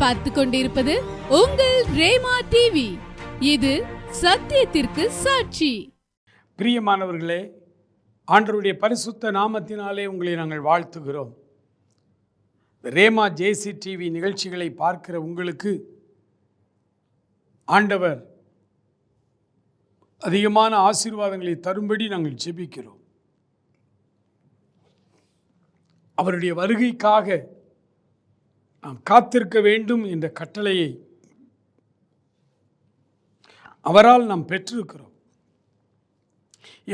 பார்த்து கொண்டிருப்பது உங்கள் ரேமா டிவி இது சத்தியத்திற்கு சாட்சி. பிரியமானவர்களே ஆண்டவருடைய பரிசுத்த நாமத்தினாலே உங்களை நாங்கள் வாழ்த்துகிறோம். ரேமா ஜேசி டிவி நிகழ்ச்சிகளை பார்க்கிற உங்களுக்கு ஆண்டவர் அதிகமான ஆசீர்வாதங்களை தரும்படி நாங்கள் ஜெபிக்கிறோம். அவருடைய வருகைக்காக நாம் காத்திருக்க வேண்டும் என்ற கட்டளையை அவரால் நாம் பெற்றிருக்கிறோம்.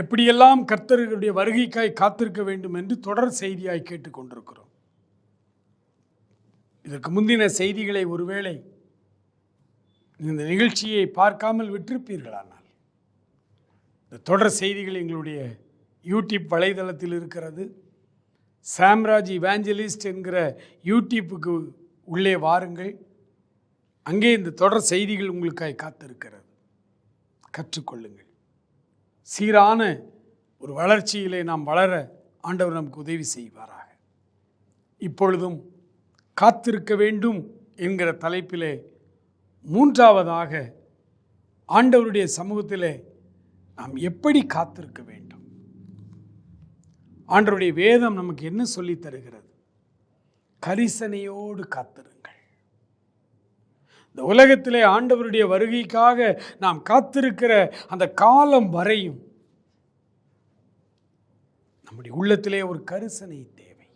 எப்படியெல்லாம் கர்த்தர்களுடைய வருகைக்காய் காத்திருக்க வேண்டும் என்று தொடர் செய்தியாய் கேட்டுக்கொண்டிருக்கிறோம் இதற்கு முந்தின செய்திகளை ஒருவேளை இந்த நிகழ்ச்சியை பார்க்காமல் விட்டிருப்பீர்களானால் இந்த தொடர் செய்திகள் எங்களுடைய யூடியூப் வலைதளத்தில் இருக்கிறது. சாம்ராஜ் இவாஞ்சலிஸ்ட் என்கிற யூடியூப்புக்கு உள்ளே வாருங்கள். அங்கே இந்த தொடர் செய்திகள் உங்களுக்காய் காத்திருக்கிறது. கற்றுக்கொள்ளுங்கள். சீரான ஒரு வளர்ச்சியிலே நாம் வளர ஆண்டவர் நமக்கு உதவி செய்வாராக. இப்பொழுதும் காத்திருக்க வேண்டும் என்கிற தலைப்பிலே மூன்றாவதாக ஆண்டவருடைய சமூகத்திலே நாம் எப்படி காத்திருக்க வேண்டும்? ஆண்டவருடைய வேதம் நமக்கு என்ன சொல்லித் தருகிறது? கரிசனையோடு காத்திருங்கள். இந்த உலகத்திலே ஆண்டவருடைய வருகைக்காக நாம் காத்திருக்கிற அந்த காலம் வரையும் நம்முடைய உள்ளத்திலே ஒரு கரிசனை தேவை.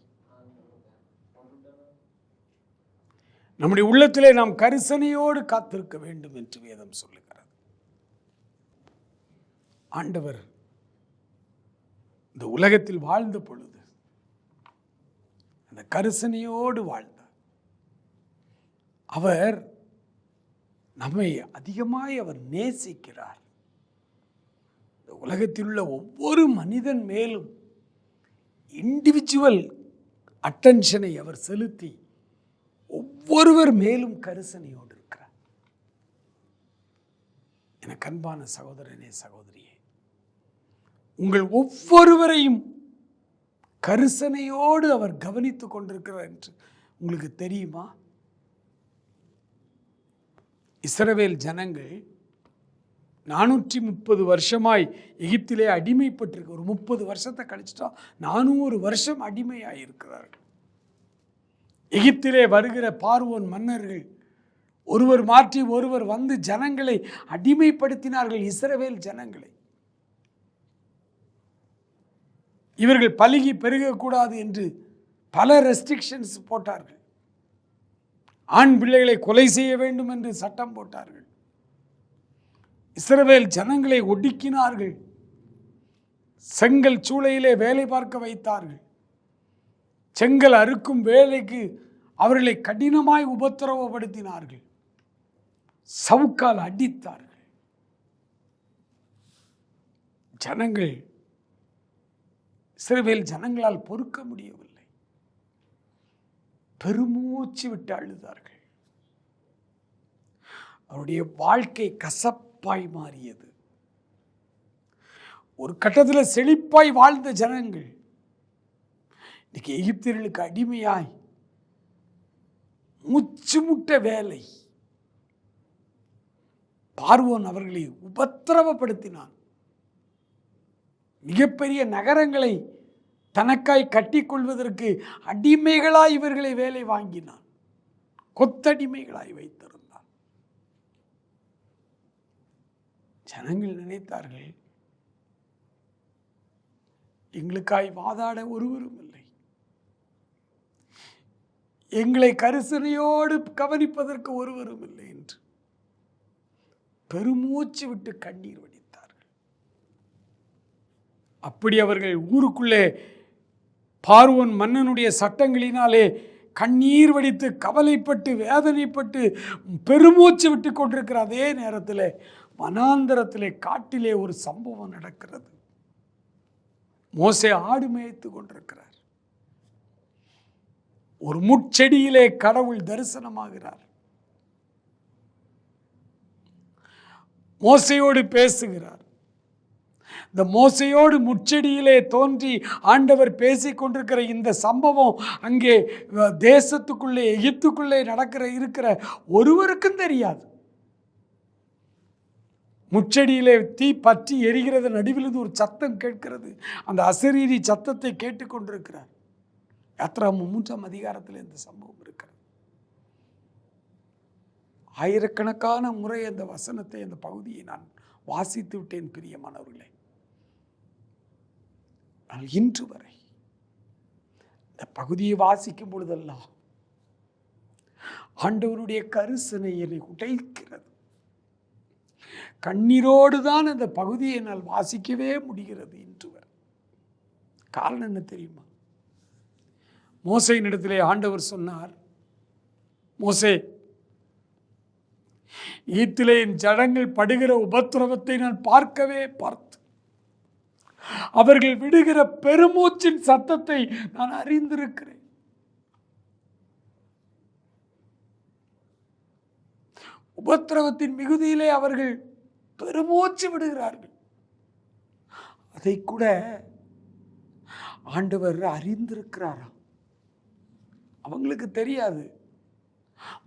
நம்முடைய உள்ளத்திலே நாம் கரிசனையோடு காத்திருக்க வேண்டும் என்று வேதம் சொல்லுகிறது. ஆண்டவர் இந்த உலகத்தில் வாழ்ந்த பொழுது அந்த கரிசனையோடு வாழ்ந்தார். அவர் நம்மை அதிகமாய் அவர் நேசிக்கிறார். இந்த உலகத்தில் உள்ள ஒவ்வொரு மனிதன் மேலும் இண்டிவிஜுவல் அட்டென்ஷனை அவர் செலுத்தி ஒவ்வொருவர் மேலும் கரிசனையோடு இருக்கிறார். எனக்கு அன்பான சகோதரனே சகோதரியே உங்கள் ஒவ்வொருவரையும் கரிசனையோடு அவர் கவனித்து கொண்டிருக்கிறார் என்று உங்களுக்கு தெரியுமா? இஸ்ரவேல் ஜனங்கள் நானூற்றி முப்பது வருஷமாய் எகிப்திலே அடிமைப்பட்டிருக்கு. ஒரு முப்பது வருஷத்தை கழிச்சிட்டா நானூறு வருஷம் அடிமையாக இருக்கிறார்கள். எகிப்திலே வருகிற பார்வோன் மன்னர்கள் ஒருவர் மாற்றி ஒருவர் வந்து ஜனங்களை அடிமைப்படுத்தினார்கள் இஸ்ரவேல் ஜனங்களை. இவர்கள் பழுகி பெருகக்கூடாது என்று பல ரெஸ்ட்ரிக்ஷன்ஸ் போட்டார்கள். ஆண் பிள்ளைகளை கொலை செய்ய வேண்டும் என்று சட்டம் போட்டார்கள். இஸ்ரவேல் ஜனங்களை ஒடுக்கினார்கள். செங்கல் சூளையிலே வேலை பார்க்க வைத்தார்கள். செங்கல் அறுக்கும் வேலைக்கு அவர்களை கடினமாய் உபத்திரவப்படுத்தினார்கள். சவுக்கால் அடித்தார்கள். ஜனங்கள் சிறுவையில் ஜனங்களால் பொறுக்க முடியவில்லை. பெருமூச்சு விட்டு அழுதார்கள். அவருடைய வாழ்க்கை கசப்பாய் மாறியது. ஒரு கட்டத்தில் செழிப்பாய் வாழ்ந்த ஜனங்கள் இன்னைக்கு எகிப்தியர்களுக்கு அடிமையாய் மூச்சு முட்ட வேலை. பார்வோன் அவர்களை உபத்திரவப்படுத்தினான். மிகப்பெரிய நகரங்களை தனக்காய் கட்டிக்கொள்வதற்கு அடிமைகளாய் இவர்களை வேலை வாங்கினான். கொத்தடிமைகளாய் வைத்திருந்தான். ஜனங்கள் நினைத்தார்கள் எங்களுக்காய் வாதாட ஒருவரும் இல்லை. எங்களை கரிசனையோடு கவனிப்பதற்கு ஒருவரும் இல்லை என்று பெருமூச்சு விட்டு கண்ணீர் வடி அப்படி அவர்கள் ஊருக்குள்ளே பார்வோன் மன்னனுடைய சட்டங்களினாலே கண்ணீர் வடித்து கவலைப்பட்டு வேதனைப்பட்டு பெருமூச்சு விட்டு கொண்டிருக்கிற அதே நேரத்தில் வனாந்தரத்திலே காட்டிலே ஒரு சம்பவம் நடக்கிறது. மோசே ஆடு மேய்த்து கொண்டிருக்கிறார். ஒரு முட்செடியிலே கடவுள் தரிசனமாகிறார். மோசையோடு பேசுகிறார். இந்த மோசையோடு முச்செடியிலே தோன்றி ஆண்டவர் பேசி கொண்டிருக்கிற இந்த சம்பவம் அங்கே தேசத்துக்குள்ளே எகிப்துக்குள்ளே நடக்கிற இருக்கிற ஒருவருக்கும் தெரியாது. முச்செடியிலே தீ பற்றி எரிகிறது நடுவிலிருந்து ஒரு சத்தம் கேட்கிறது. அந்த அசரீரி சத்தத்தை கேட்டுக்கொண்டிருக்கிறார். யாத்ரா மூன்றாம் அதிகாரத்தில் இந்த சம்பவம் இருக்கிறது. ஆயிரக்கணக்கான முறை அந்த வசனத்தை அந்த பகுதியை நான் வாசித்து விட்டேன் பிரியமானவர்களே. ஆனால் இன்று வரை இந்த பகுதியை வாசிக்கும் பொழுதெல்லாம் ஆண்டவருடைய கரிசனை என்னை உடைக்கிறது. கண்ணீரோடு தான் அந்த பகுதியை என்னால் வாசிக்கவே முடிகிறது இன்று வரை. காரணம் என்ன தெரியுமா? மோசையின் இடத்திலே ஆண்டவர் சொன்னார் மோசே ஈத்திலே என் ஜடங்கள் படுகிற உபத்திரவத்தை நான் பார்க்கவே பார்த்தேன் அவர்கள் விடுகிற பெருமூச்சின் சத்தத்தை நான் அறிந்திருக்கிறேன். உபத்திரவத்தின் மிகுதியிலே அவர்கள் பெருமூச்சு விடுகிறார்கள். அதை கூட ஆண்டவர் அறிந்திருக்கிறாராம் அவங்களுக்கு தெரியாது.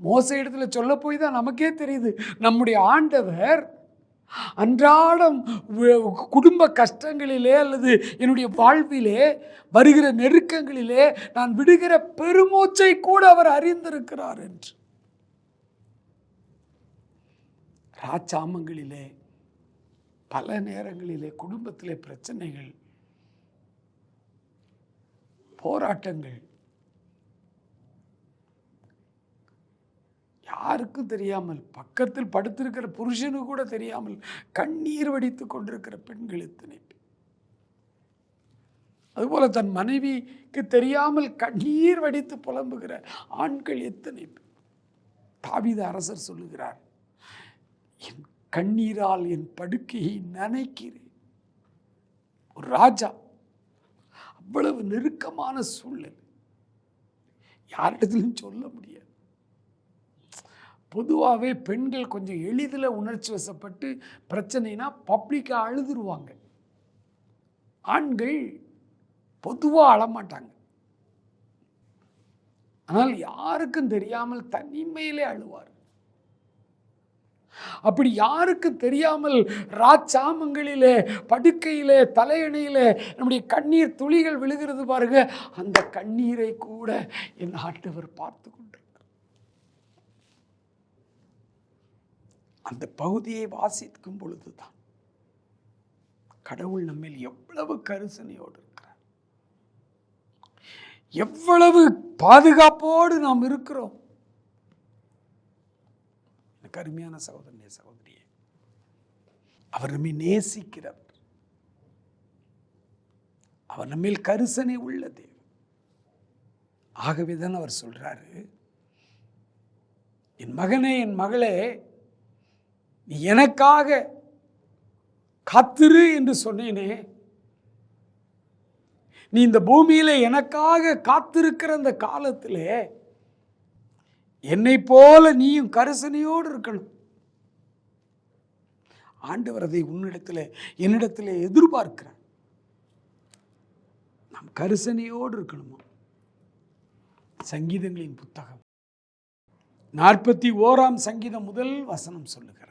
மோச இடத்துல சொல்ல போய் தான் நமக்கே தெரியுது. நம்முடைய ஆண்டவர் அன்றாடம் குடும்ப கஷ்டங்களிலே அல்லது என்னுடைய வாழ்விலே வருகிற நெருக்கங்களிலே நான் விடுகிற பெருமூச்சை கூட அவர் அறிந்திருக்கிறார் என்று. ராச்சாமங்களிலே பல நேரங்களிலே குடும்பத்திலே பிரச்சனைகள் போராட்டங்கள் யாருக்கும் தெரியாமல் பக்கத்தில் படுத்திருக்கிற புருஷனு கூட தெரியாமல் கண்ணீர் வடித்து கொண்டிருக்கிற பெண்கள் எத்தனை அதுபோல் அதுபோல தன் மனைவிக்கு தெரியாமல் கண்ணீர் வடித்து புலம்புகிற ஆண்கள் எத்தனை தாவித அரசர் சொல்லுகிறார் என் கண்ணீரால் என் படுக்கையை நனைக்கிறேன். ஒரு ராஜா அவ்வளவு நெருக்கமான சூழ்நிலை யாரிடத்திலும் சொல்ல முடியாது. பொதுவாகவே பெண்கள் கொஞ்சம் எளிதில் உணர்ச்சி வசப்பட்டு பிரச்சனைனா பப்ளிக்காக அழுதுருவாங்க. ஆண்கள் பொதுவாக அழமாட்டாங்க. ஆனால் யாருக்கும் தெரியாமல் தனிமையிலே அழுவார் அப்படி யாருக்கு தெரியாமல் ராச்சாமங்களிலே படுக்கையிலே தலையணையிலே நம்முடைய கண்ணீர் துளிகள் விழுகிறது பாருங்க அந்த கண்ணீரை கூட என் ஆண்டவர் பார்த்து கொண்டிருக்கிறார் அந்த பகுதியை வாசிக்கும் பொழுதுதான் கடவுள் நம்மில் எவ்வளவு கரிசனையோடு இருக்கிறார். எவ்வளவு பாதுகாப்போடு நாம் இருக்கிறோம். எனக்கு அருமையான சகோதரனே சகோதரியே அவர் நம்மை நேசிக்கிறவர். அவர் நம்மில் கரிசனை உள்ள ஆகவே தான் அவர் சொல்றாரு என் மகனே என் மகளே நீ எனக்காக காத்திரு என்று சொன்னேனே. நீ இந்த பூமியில் எனக்காக காத்திருக்கிற அந்த காலத்தில் என்னை போல நீயும் கரிசனையோடு இருக்கணும். ஆண்டவர் அதை உன்னிடத்தில் என்னிடத்தில் எதிர்பார்க்கிறார். நாம் கரிசனையோடு இருக்கணுமா? சங்கீதங்களின் புத்தகம். நாற்பத்தி ஓராம் சங்கீதம் முதல் வசனம் சொல்லுகிறார்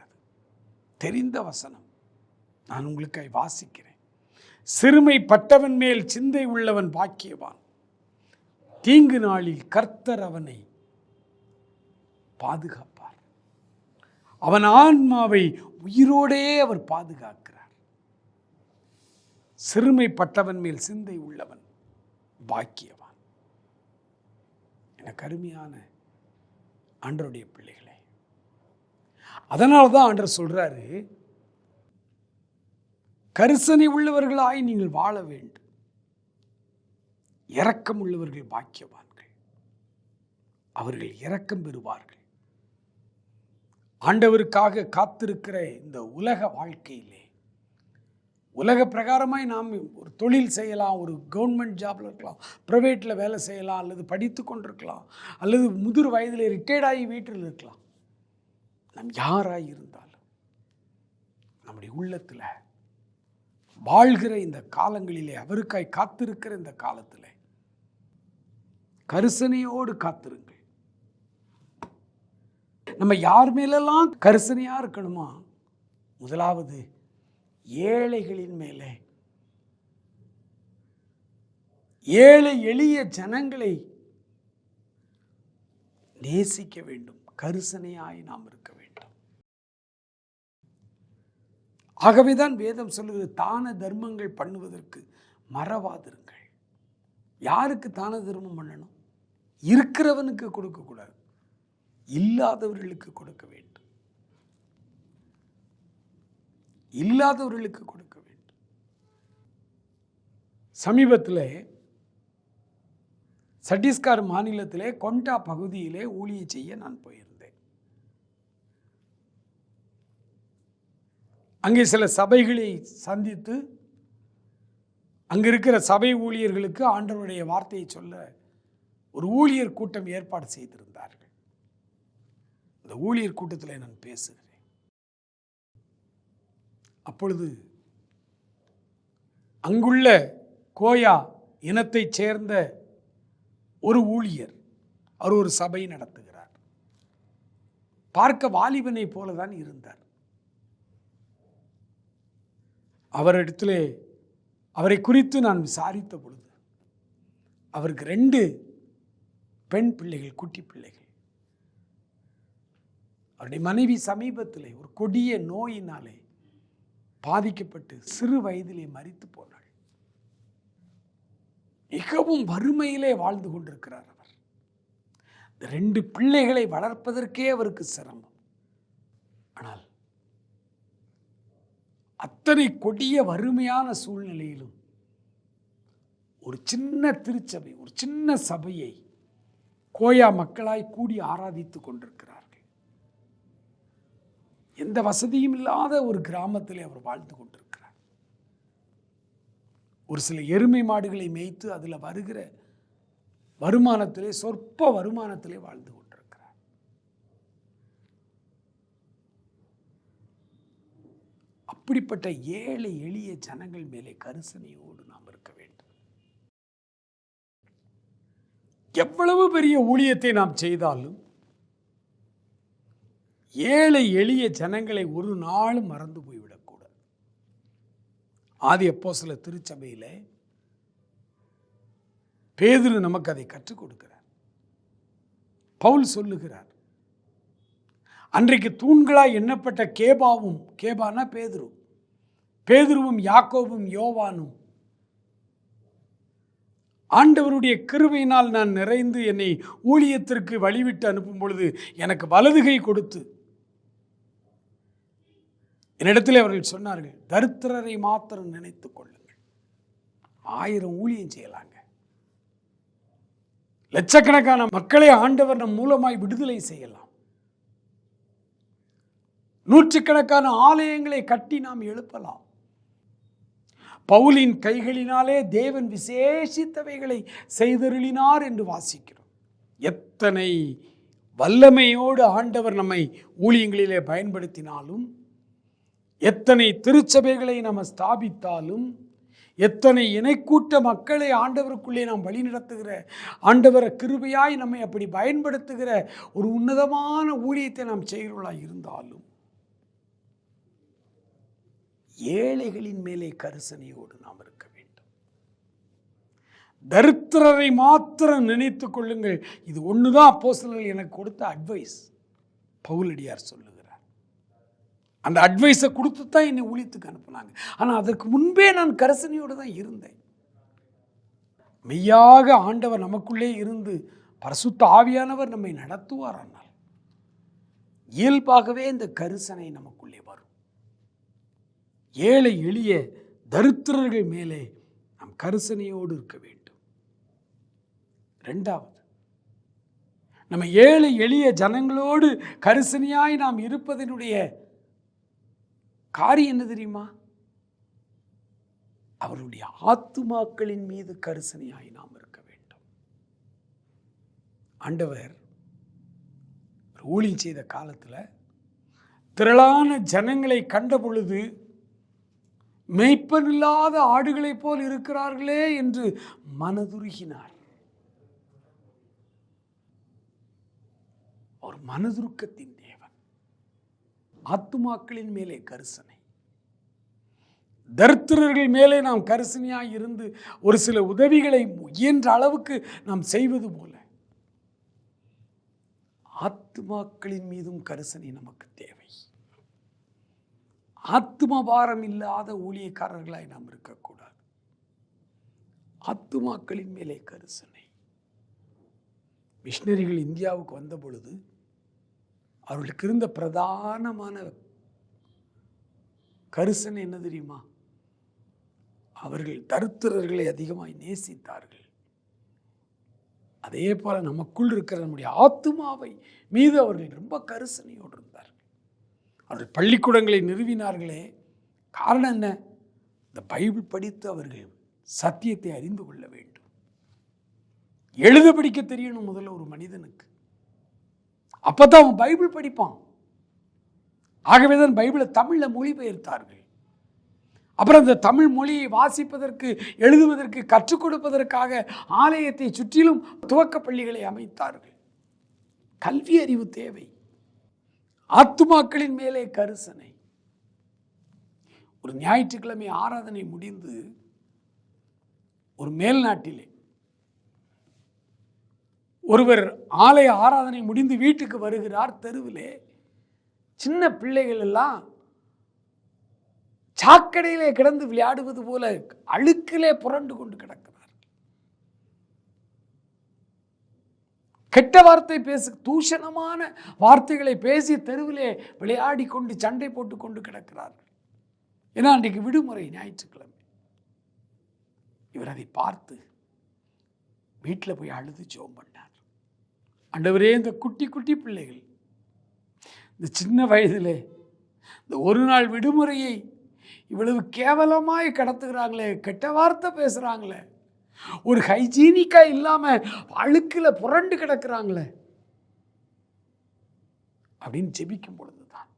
தெரிந்த வசனம். நான் உங்களுக்காய் வாசிக்கிறேன். சிறுமைப்பட்டவன் மேல் சிந்தை உள்ளவன் பாக்கியவான். தீங்கு நாளில் கர்த்தர் அவனை பாதுகாப்பார். அவன் ஆன்மாவை உயிரோடே அவர் பாதுகாக்கிறார். சிறுமைப்பட்டவன் மேல் சிந்தை உள்ளவன் பாக்கியவான். எனக்கு கருமையான அன்றருடைய பிள்ளைகளை அதனால தான் ஆண்டர் சொல்கிறாரு கரிசனை உள்ளவர்களாய் நீங்கள் வாழ வேண்டும். இரக்கம் உள்ளவர்கள் பாக்கியவான்கள். அவர்கள் இரக்கம் பெறுவார்கள். ஆண்டவருக்காக காத்திருக்கிற இந்த உலக வாழ்க்கையிலே உலக பிரகாரமாய் நாம் ஒரு தொழில் செய்யலாம் ஒரு கவர்மெண்ட் ஜாப்ல இருக்கலாம் ப்ரைவேட்டில் வேலை செய்யலாம் அல்லது படித்து கொண்டிருக்கலாம் அல்லது முதிர் வயதில் ரிட்டையர்டாகி வீட்டில் இருக்கலாம். நாம் யாராய் இருந்தாலும் நம்முடைய உள்ளத்தில் வாழ்கிற இந்த காலங்களிலே அவருக்காய் காத்திருக்கிற இந்த காலத்தில் கரிசனையோடு காத்திருங்கள். நம்ம யார் மேலெல்லாம் கரிசனையாக இருக்கணுமா முதலாவது ஏழைகளின் மேலே. ஏழை எளிய ஜனங்களை நேசிக்க வேண்டும். கரிசனையாய் நாம் இருக்க வேண்டும். ஆகவேதான் வேதம் சொல்லுகிறது தான தர்மங்கள் பண்ணுவதற்கு மறவாதிருங்கள். யாருக்கு தான தர்மம் பண்ணணும்? இருக்கிறவனுக்கு கொடுக்கக்கூடாது இல்லாதவர்களுக்கு கொடுக்க வேண்டும். இல்லாதவர்களுக்கு கொடுக்க வேண்டும். சமீபத்தில் சட்டீஸ்கர் மாநிலத்திலே கொண்டா பகுதியிலே ஊழியை செய்ய நான் போயிருந்தேன். அங்கே சில சபைகளை சந்தித்து அங்கே இருக்கிற சபை ஊழியர்களுக்கு ஆண்டவருடைய வார்த்தையை சொல்ல ஒரு ஊழியர் கூட்டம் ஏற்பாடு செய்திருந்தார்கள். அந்த ஊழியர் கூட்டத்தில் நான் பேசுகிறேன். அப்பொழுது அங்குள்ள கோயா இனத்தைச் சேர்ந்த ஒரு ஊழியர் அவர் ஒரு சபை நடத்துகிறார். பார்க்க வாலிபனை போல தான் இருந்தார். அவரிடத்திலே அவரை குறித்து நான் விசாரித்த பொழுது அவருக்கு ரெண்டு பெண் பிள்ளைகள் குட்டி பிள்ளைகள். அவருடைய மனைவி சமீபத்தில் ஒரு கொடிய நோயினாலே பாதிக்கப்பட்டு சிறு வயதிலே மறித்து போனாள். மிகவும் வறுமையிலே வாழ்ந்து கொண்டிருக்கிறார் அவர். ரெண்டு பிள்ளைகளை வளர்ப்பதற்கே அவருக்கு சிரமம். ஆனால் அத்தனை கொடிய வறுமையான சூழ்நிலையிலும் ஒரு சின்ன திருச்சபை ஒரு சின்ன சபையை கோயா மக்களாய் கூடி ஆராதித்துக் கொண்டிருக்கிறார்கள். எந்த வசதியும் இல்லாத ஒரு கிராமத்தில் அவர் வாழ்ந்து கொண்டிருக்கிறார். ஒரு சில எருமை மாடுகளை மேய்த்து அதில் வருகிற வருமானத்திலே சொற்ப வருமானத்திலே வாழ்ந்து கொண்டிருக்கிறார் அப்படிப்பட்ட ஏழை எளிய ஜனங்கள் மேலே கரிசனையோடு நாம் இருக்க வேண்டும். எவ்வளவு பெரிய ஊழியத்தை நாம் செய்தாலும் ஏழை எளிய ஜனங்களை ஒரு நாளும் மறந்து போய்விடக்கூடாது. ஆதி அப்போ சில திருச்சபையில் பேதுரு நமக்கு அதை கற்றுக் கொடுக்கிறார். பவுல் சொல்லுகிறார் அன்றைக்கு தூண்களாய் எண்ணப்பட்ட கேபாவும் கேபானா பேதுரும் பேதுருவும் யாக்கோவும் யோவானும். ஆண்டவருடைய கிருவையினால் நான் நிறைந்து என்னை ஊழியத்திற்கு வழிவிட்டு அனுப்பும் பொழுது எனக்கு வலதுகை கொடுத்து. என்னிடத்தில் அவர்கள் சொன்னார்கள் தரித்திரரை மாத்திரம் நினைத்துக் கொள்ளுங்கள். ஆயிரம் ஊழியம் செய்யலாங்க. லட்சக்கணக்கான மக்களை ஆண்டவர் நம் மூலமாய் விடுதலை செய்யலாம். நூற்றுக்கணக்கான ஆலயங்களை கட்டி நாம் எழுப்பலாம். பவுலின் கைகளினாலே தேவன் விசேஷித்தவைகளை செய்தருளினார் என்று வாசிக்கிறோம். எத்தனை வல்லமையோடு ஆண்டவர் நம்மை ஊழியங்களிலே பயன்படுத்தினாலும் எத்தனை திருச்சபைகளை நம்ம ஸ்தாபித்தாலும் எத்தனை இணைக்கூட்ட மக்களை ஆண்டவருக்குள்ளே நாம் வழிநடத்துகிற ஆண்டவர கிருபையாய் நம்மை அப்படி பயன்படுத்துகிற ஒரு உன்னதமான ஊழியத்தை நாம் செய்கிறவர்களாக இருந்தாலும் ஏழைகளின் மேலே கரிசனையோடு நாம் இருக்க வேண்டும். தரித்திரரை மாத்திரம் நினைத்து கொள்ளுங்கள். இது ஒண்ணுதான் அப்போஸ்தலர்கள் எனக்கு கொடுத்த அட்வைஸ் பவுலடியார் சொல்லுகிறார். அந்த அட்வைஸை கொடுத்து தான் என்னை ஒழித்துக்கு அனுப்புனாங்க. ஆனால் அதற்கு முன்பே நான் கரிசனையோடு தான் இருந்தேன். மெய்யாக ஆண்டவர் நமக்குள்ளே இருந்து பரசுத்த ஆவியானவர் நம்மை நடத்துவார் ஆனால் இயல்பாகவே இந்த கரிசனை நமக்குள்ளே ஏழை எளிய தரித்திரர்கள் மேலே நாம் கரிசனையோடு இருக்க வேண்டும். ரெண்டாவது நம்ம ஏழை எளிய ஜனங்களோடு கரிசனையாய் நாம் இருப்பதனுடைய காரியம் என்ன தெரியுமா? அவருடைய ஆத்துமாக்களின் மீது கரிசனையாய் நாம் இருக்க வேண்டும். ஆண்டவர் ஊழியம் செய்த காலத்தில் திரளான ஜனங்களை கண்ட பொழுது மெய்ப்பனில்லாத ஆடுகளைப் போல் இருக்கிறார்களே என்று மனதுருகினார். ஒரு மனதுருக்கத்தின் தேவன். ஆத்துமாக்களின் மேலே கரிசனை. தரித்திரர்கள் மேலே நாம் கரிசனையாக இருந்து ஒரு சில உதவிகளை இயன்ற அளவுக்கு நாம் செய்வது போல ஆத்துமாக்களின் மீதும் கரிசனை நமக்கு தேவை. ஆத்மபாரம் இல்லாத ஊழியக்காரர்களாய் நாம் இருக்கக்கூடாது. ஆத்துமாக்களின் மேலே கரிசனை. மிஷினரிகள் இந்தியாவுக்கு வந்த பொழுது அவர்களுக்கு இருந்த பிரதானமான கரிசனை என்ன தெரியுமா? அவர்கள் தருத்திரர்களை அதிகமாய் நேசித்தார்கள். அதே போல நமக்குள் இருக்கிற நம்முடைய ஆத்துமாவை மீது அவர்கள் ரொம்ப கரிசனையோடு அவர்கள் பள்ளிக்கூடங்களை நிறுவினார்களே. காரணம் என்ன? இந்த பைபிள் படித்து அவர்கள் சத்தியத்தை அறிந்து கொள்ள வேண்டும். எழுத படிக்க தெரியணும் முதல்ல ஒரு மனிதனுக்கு. அப்பதான் அவன் பைபிள் படிப்பான். ஆகவே தான் பைபிளை தமிழில் மொழிபெயர்த்தார்கள். அப்புறம் அந்த தமிழ் மொழியை வாசிப்பதற்கு எழுதுவதற்கு கற்றுக் கொடுப்பதற்காக ஆலயத்தை சுற்றிலும் துவக்க பள்ளிகளை அமைத்தார்கள். கல்வி அறிவு தேவை. ஆத்துமாக்களின் மேலே கரிசனை. ஒரு ஞாயிற்றுக்கிழமை ஆராதனை முடிந்து ஒரு மேல்நாட்டிலே ஒருவர் ஆலய ஆராதனை முடிந்து வீட்டுக்கு வருகிறார் தெருவிலே சின்ன பிள்ளைகள் எல்லாம் சாக்கடையிலே கிடந்து விளையாடுவது போல அழுக்கிலே புரண்டு கொண்டு கிடக்கும் கெட்ட வார்த்தை பேசு தூஷணமான வார்த்தைகளை பேசி தெருவிலே விளையாடி கொண்டு சண்டை போட்டு கொண்டு கிடக்கிறார்கள் ஏன்னா அன்றைக்கு விடுமுறை ஞாயிற்றுக்கிழமை. இவர் அதை பார்த்து வீட்டில் போய் அழுது ஜோம் பண்ணார். அண்டவரே இந்த குட்டி குட்டி பிள்ளைகள் இந்த சின்ன வயதிலே இந்த ஒரு நாள் விடுமுறையை இவ்வளவு கேவலமாய் கடத்துகிறாங்களே கெட்ட வார்த்தை பேசுகிறாங்களே ஒரு ஹைஜீனிக்காக இல்லாமல் அழுக்கில் புரண்டு கிடக்கிறாங்களே. அப்படின்னு ஜெபிக்கும் பொழுது தான்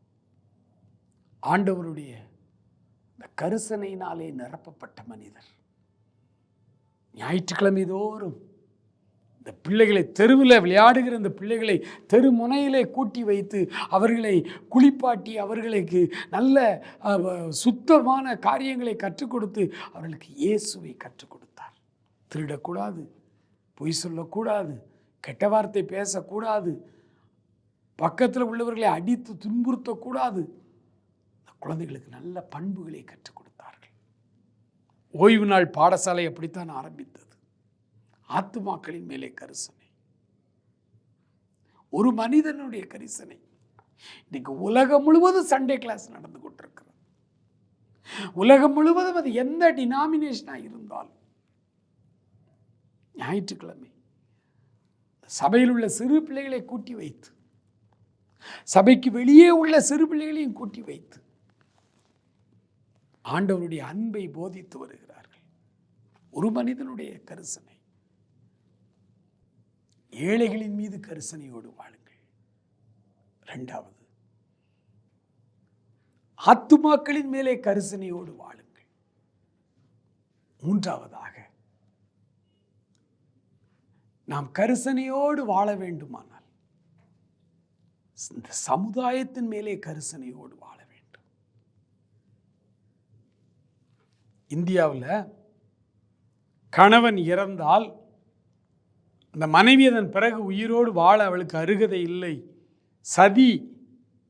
ஆண்டவருடைய இந்த கரிசனையினாலே நிரப்பப்பட்ட மனிதர். ஞாயிற்றுக்கிழமை தோறும் இந்த பிள்ளைகளை தெருவில் விளையாடுகிற இந்த பிள்ளைகளை தெரு முனையிலே கூட்டி வைத்து அவர்களை குளிப்பாட்டி அவர்களுக்கு நல்ல சுத்தமான காரியங்களை கற்றுக் கொடுத்து அவர்களுக்கு இயேசுவை கற்றுக் கொடுத்தார் திருடக்கூடாது பொய் சொல்லக்கூடாது கெட்ட வார்த்தை பேசக்கூடாது பக்கத்தில் உள்ளவர்களை அடித்து துன்புறுத்தக்கூடாது. இந்த குழந்தைகளுக்கு நல்ல பண்புகளை கற்றுக் கொடுத்தார்கள். ஓய்வு நாள் பாடசாலை அப்படித்தான் ஆரம்பித்தது. ஆத்துமாக்களின் மேலே கரிசனை. ஒரு மனிதனுடைய கரிசனை. இன்னைக்கு உலகம் முழுவதும் சண்டே கிளாஸ் நடந்து கொண்டிருக்கிறது. உலகம் முழுவதும் அது எந்த டினாமினேஷனாக இருந்தாலும் ஞாயிற்றுக்கிழமை. சபையில் உள்ள சிறு பிள்ளைகளை கூட்டி வைத்து சபைக்கு வெளியே உள்ள சிறு பிள்ளைகளையும் கூட்டி வைத்து ஆண்டவருடைய அன்பை போதித்து வருகிறார்கள். ஒரு மனிதனுடைய கரிசனை. ஏழைகளின் மீது கரிசனையோடு வாழுங்கள். இரண்டாவது ஆத்துமாக்களின் மேலே கரிசனையோடு வாழுங்கள். மூன்றாவதாக நாம் கரிசனையோடு வாழ வேண்டுமானால் இந்த சமுதாயத்தின் மேலே கரிசனையோடு வாழ வேண்டும். இந்தியாவில் கணவன் இறந்தால் அந்த மனைவி அதன் பிறகு உயிரோடு வாழ அவளுக்கு அருகதை இல்லை சதி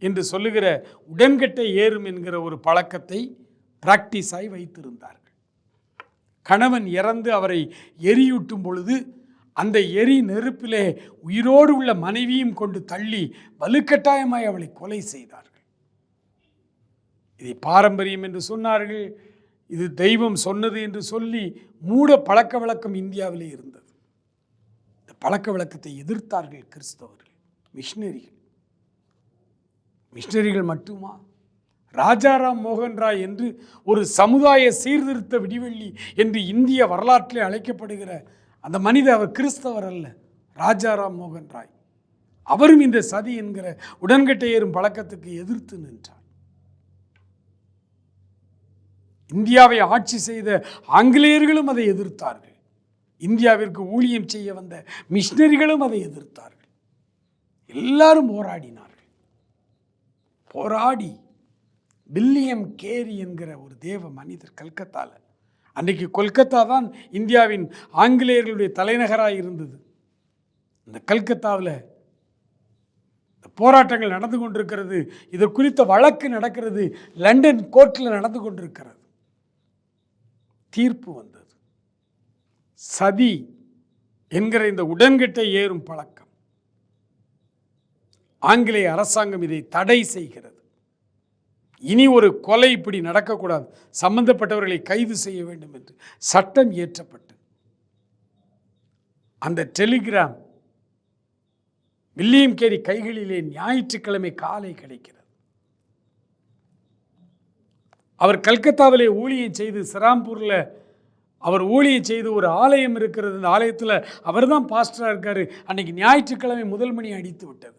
என்று சொல்லுகிற உடன்கட்டை ஏறும் என்கிற ஒரு பழக்கத்தை பிராக்டிஸாய் வைத்திருந்தார்கள். கணவன் இறந்து அவரை எரியூட்டும் பொழுது அந்த எரி நெருப்பிலே உயிரோடு உள்ள மனைவியும் கொண்டு தள்ளி வலுக்கட்டாயமாய் அவளை கொலை செய்தார்கள். இதை பாரம்பரியம் என்று சொன்னார்கள். இது தெய்வம் சொன்னது என்று சொல்லி மூட பழக்க வழக்கம் இந்தியாவிலே இருந்தது. இந்த பழக்க வழக்கத்தை எதிர்த்தார்கள் கிறிஸ்தவர்கள் மிஷினரிகள். மிஷினரிகள் மட்டுமா? ராஜாராம் மோகன் ராய் என்று ஒரு சமுதாய சீர்திருத்த விடிவெள்ளி என்று இந்திய வரலாற்றில் அழைக்கப்படுகிற அந்த மனிதர் அவர் கிறிஸ்தவர் அல்ல ராஜாராம் மோகன் ராய். அவரும் இந்த சதி என்கிற உடன்கட்டை ஏறும் பழக்கத்துக்கு எதிர்த்து நின்றார். இந்தியாவை ஆட்சி செய்த ஆங்கிலேயர்களும் அதை எதிர்த்தார்கள். இந்தியாவிற்கு ஊழியம் செய்ய வந்த மிஷினரிகளும் அதை எதிர்த்தார்கள். எல்லாரும் போராடினார்கள். போராடி வில்லியம் கேரி என்கிற ஒரு தேவ மனிதர் கல்கத்தால அன்றைக்கு கொல்கத்தா தான் இந்தியாவின் ஆங்கிலேயர்களுடைய தலைநகராக இருந்தது. இந்த கல்கத்தாவில் இந்த போராட்டங்கள் நடந்து கொண்டிருக்கிறது இது குறித்த வழக்கு நடக்கிறது லண்டன் கோர்ட்டில் நடந்து கொண்டிருக்கிறது. தீர்ப்பு வந்தது. சதி என்கிற இந்த உடன்கட்டை ஏறும் பழக்கம். ஆங்கிலேய அரசாங்கம் இதை தடை செய்கிறது. இனி ஒரு கொலை இப்படி நடக்கக்கூடாது. சம்பந்தப்பட்டவர்களை கைது செய்ய வேண்டும் என்று. சட்டம் இயற்றப்பட்டு. அந்த டெலிகிராம் வில்லியம் கேரி கைகளிலே ஞாயிற்றுக்கிழமை காலை கிடைக்கிறது. அவர் கல்கத்தாவிலே ஊழியம் செய்து சிராம்பூரில் அவர் ஊழியம் செய்து ஒரு ஆலயம் இருக்கிறது. அந்த ஆலயத்தில் அவர் தான் பாஸ்டராக இருக்கார். அன்னைக்கு ஞாயிற்றுக்கிழமை முதல் மணி அடித்து விட்டது.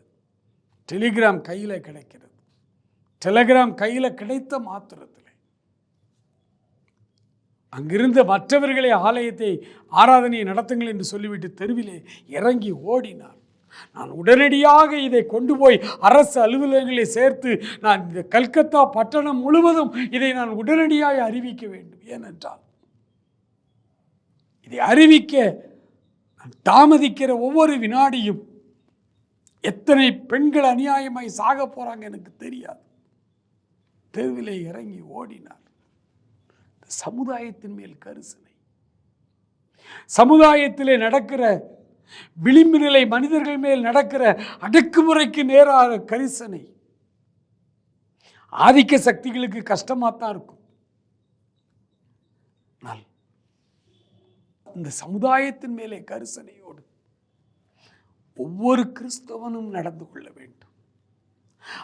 டெலிகிராம் கையில் கிடைக்கிறது. டெலகிராம் கையில் கிடைத்த மாத்திரத்தில். அங்கிருந்த மற்றவர்களே ஆலயத்தை ஆராதனையை நடத்துங்கள் என்று சொல்லிவிட்டு தெருவிலே இறங்கி ஓடினார் நான் உடனடியாக இதை கொண்டு போய் அரசு அலுவலகங்களை சேர்த்து நான் இந்த கல்கத்தா பட்டணம் முழுவதும் இதை நான் உடனடியாக அறிவிக்க வேண்டும். ஏனென்றால் இதை அறிவிக்க நான் தாமதிக்கிற ஒவ்வொரு வினாடியும் எத்தனை பெண்கள் அநியாயமாய் சாக போறாங்க எனக்கு தெரியாது. தெருவிலே இறங்கி ஓடினார். இந்த சமுதாயத்தின் மேல் கரிசனை. சமுதாயத்திலே நடக்கிற விளிம்பு நிலை மனிதர்கள் மேல் நடக்கிற அடக்குமுறைக்கு நேராக கரிசனை. ஆதிக்க சக்திகளுக்கு கஷ்டமாக தான் இருக்கும். ஆனால் இந்த சமுதாயத்தின் மேலே கரிசனையோடு ஒவ்வொரு கிறிஸ்தவனும் நடந்து கொள்ள வேண்டும்.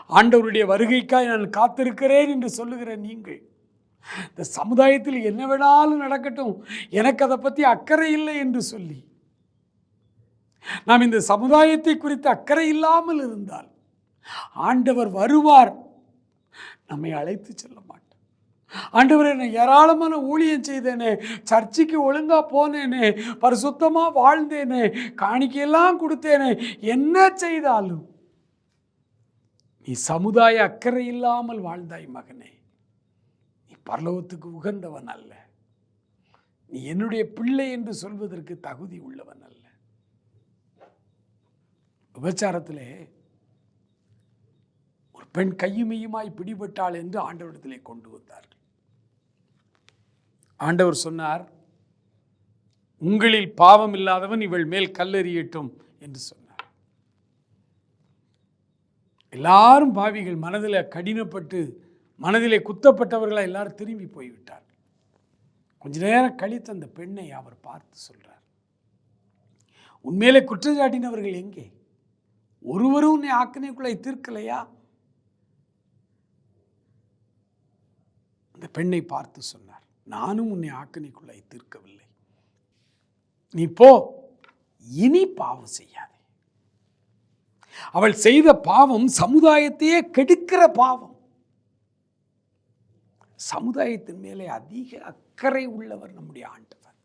ஆண்டவருடைய வருகைக்காய் நான் காத்திருக்கிறேன் என்று சொல்லுகிற நீங்கள் இந்த சமுதாயத்தில் என்ன வேணாலும் நடக்கட்டும் எனக்கு அதை பற்றி அக்கறை இல்லை என்று சொல்லி நாம் இந்த சமுதாயத்தை குறித்து அக்கறை இல்லாமல் இருந்தால் ஆண்டவர் வருவார். நம்மை அழைத்து செல்ல மாட்டார். ஆண்டவர் என்னை ஏராளமான ஊழியம் செய்தேனே சர்ச்சுக்கு ஒழுங்காக போனேனே பரிசுத்தமாக வாழ்ந்தேனே காணிக்கையெல்லாம் கொடுத்தேனே என்ன செய்தாலும் நீ சமுதாய அக்கறை இல்லாமல் வாழ்ந்தாய் மகனே. நீ பரலோகத்துக்கு உகந்தவன் அல்ல. நீ என்னுடைய பிள்ளை என்று சொல்வதற்கு தகுதி உள்ளவன் அல்ல. விபச்சாரத்திலே ஒரு பெண் கையுமையுமாய் பிடிபட்டாள் என்று ஆண்டவரிடத்திலே கொண்டு வந்தார்கள். ஆண்டவர் சொன்னார் உங்களில் பாவம் இல்லாதவன் இவள் மேல் கல்லெறியட்டும் என்று சொன்னார். எல்லாரும் பாவிகள் மனதில் கடினப்பட்டு மனதிலே குத்தப்பட்டவர்களாக எல்லாரும் திரும்பி போய்விட்டார். கொஞ்ச நேரம் கழித்து அந்த பெண்ணை அவர் பார்த்து சொல்கிறார் உண்மையிலே குற்றச்சாட்டினவர்கள் எங்கே? ஒருவரும் உன்னை ஆக்கினைக்குள்ளே தீர்க்கலையா? அந்த பெண்ணை பார்த்து சொன்னார். நானும் உன்னை ஆக்கினைக்குள்ளே தீர்க்கவில்லை. நீ போ. இனி பாவம் செய்யாதே. அவள் செய்த பாவம் சமுதாயத்தையே கெடுக்கிற பாவம். சமுதாயத்தின் மேலே அதிக அக்கறை உள்ளவர் நம்முடைய ஆண்டவர்.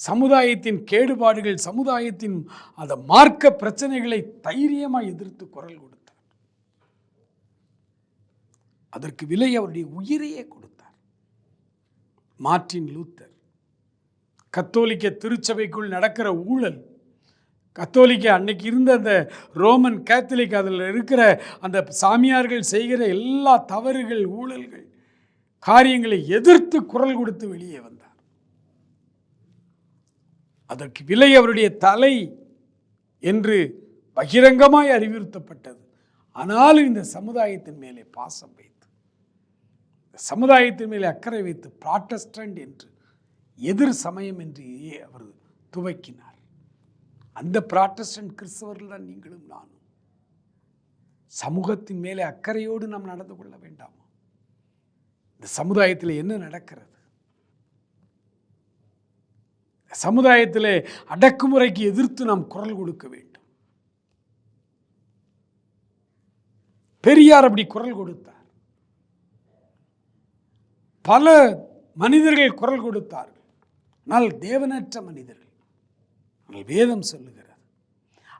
சமுதாயத்தின் கேடுபாடுகள் சமுதாயத்தின் அந்த மார்க்க பிரச்சனைகளை தைரியமாக எதிர்த்து குரல் கொடுத்தார். அதற்கு விலை அவருடைய உயிரையே கொடுத்தார். மார்ட்டின் லூத்தர் கத்தோலிக்க திருச்சபைக்குள் நடக்கிற ஊழல் கத்தோலிக்க அன்னைக்கு இருந்த அந்த ரோமன் கேத்தலிக் அதில் இருக்கிற அந்த சாமியார்கள் செய்கிற எல்லா தவறுகள் ஊழல்கள் காரியங்களை எதிர்த்து குரல் கொடுத்து வெளியே வந்தார். அதற்கு விலை அவருடைய தலை என்று பகிரங்கமாய் அறிவுறுத்தப்பட்டது. ஆனாலும் இந்த சமுதாயத்தின் மேலே பாசம் வைத்து சமுதாயத்தின் மேலே அக்கறை வைத்து ப்ராட்டஸ்டன்ட் என்று எதிர் சமயம் என்று அவர் துவக்கினார். அந்த ப்ராட்டஸ்டன்ட் கிறிஸ்தவர்கள் தான் நீங்களும் நானும். சமூகத்தின் மேலே அக்கறையோடு நாம் நடந்து கொள்ள வேண்டாமா? இந்த சமுதாயத்தில் என்ன நடக்கிறது? சமுதாயத்திலே அடக்குமுறைக்கு எதிர்த்து நாம் குரல் கொடுக்க வேண்டும். பெரியார் அப்படி குரல் கொடுத்தார். பல மனிதர்கள் குரல் கொடுத்தார்கள். ஆனால் தேவனற்ற மனிதர்கள் ஆனால் வேதம் சொல்லுகிறது.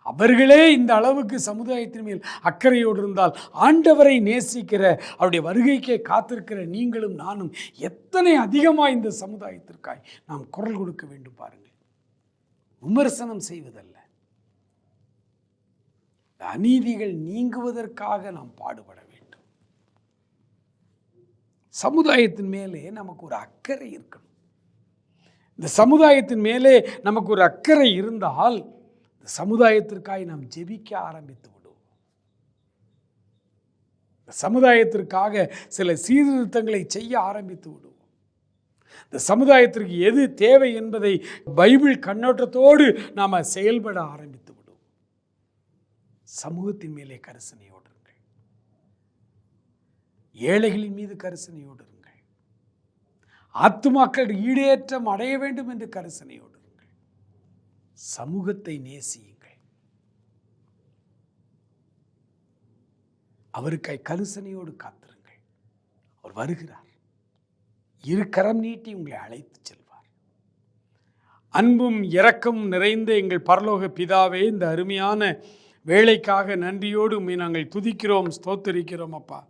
அவர்களே இந்த அளவுக்கு சமுதாயத்தின் மேல் அக்கறையோடு இருந்தால் ஆண்டவரை நேசிக்கிற அவருடைய வருகைக்கே காத்திருக்கிற நீங்களும் நானும் எத்தனை அதிகமாக இந்த சமுதாயத்திற்காய் நாம் குரல் கொடுக்க வேண்டும் பாருங்கள். விமர்சனம் செய்வதல்ல. அநீதிகள் நீங்குவதற்காக நாம் பாடுபட வேண்டும். சமுதாயத்தின் மேலே நமக்கு ஒரு அக்கறை இருக்கணும். இந்த சமுதாயத்தின் மேலே நமக்கு ஒரு அக்கறை இருந்தால் இந்த சமுதாயத்திற்காய் நாம் ஜெபிக்க ஆரம்பித்து விடுவோம். இந்த சமுதாயத்திற்காக சில சீர்திருத்தங்களை செய்ய ஆரம்பித்து விடுவோம். இந்த சமுதாயத்திற்கு எது தேவை என்பதை பைபிள் கண்ணோட்டத்தோடு நாம் செயல்பட ஆரம்பித்து விடுவோம். சமூகத்தின் மேலே கரிசனையோடு இருங்கள். ஏழைகளின் மீது கரிசனையோடு இருங்கள். ஆத்துமாக்கள் ஈடேற்றம் அடைய வேண்டும் என்று கரிசனையோடு சமூகத்தை நேசியுங்கள். அவருக்காய் கரிசனையோடு காத்திருங்கள். அவர் வருகிறார். இரு கரம் நீட்டி உங்களை அழைத்து செல்வார். அன்பும் இரக்கமும் நிறைந்த எங்கள் பரலோக பிதாவே இந்த அருமையான வேலைக்காக நன்றியோடு நாங்கள் துதிக்கிறோம் ஸ்தோத்தரிக்கிறோம் அப்பா.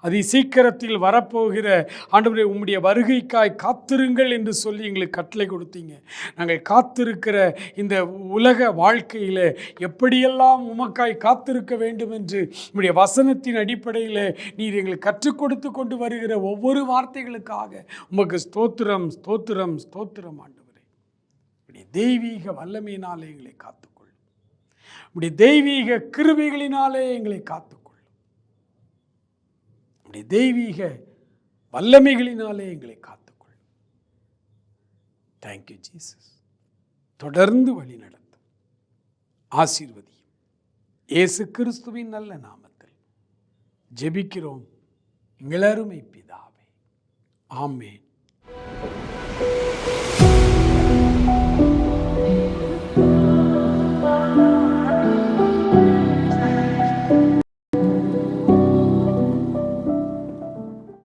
அதி சீக்கிரத்தில் வரப்போகிற ஆண்டவரே உம்முடைய வருகைக்காய் காத்திருங்கள் என்று சொல்லி எங்களுக்கு கட்டளை கொடுத்தீங்க. நாங்கள் காத்திருக்கிற இந்த உலக வாழ்க்கையில் எப்படியெல்லாம் உமக்காய் காத்திருக்க வேண்டும் என்று உம்முடைய வசனத்தின் அடிப்படையில் நீர் எங்களுக்கு கற்றுக் கொடுத்து கொண்டு வருகிற ஒவ்வொரு வார்த்தைகளுக்காக உமக்கு ஸ்தோத்திரம் ஸ்தோத்திரம் ஸ்தோத்திரம் ஆண்டவரே. இப்படி தெய்வீக வல்லமையினாலே எங்களை காத்துக்கொள்ளும் உம்முடைய தெய்வீக கிருபைகளினாலே எங்களை காத்துக்கொள்ளும் உம்முடைய தெய்வீக வல்லமைகளினாலே எங்களை காத்துக்கொள் தேங்க்யூ ஜீசஸ் தொடர்ந்து வழி நடத்தும். ஆசீர்வதியும். இயேசு கிறிஸ்துவின் நல்ல நாமத்தில் ஜெபிக்கிறோம். எங்களருமை பிதாவே. ஆமேன்.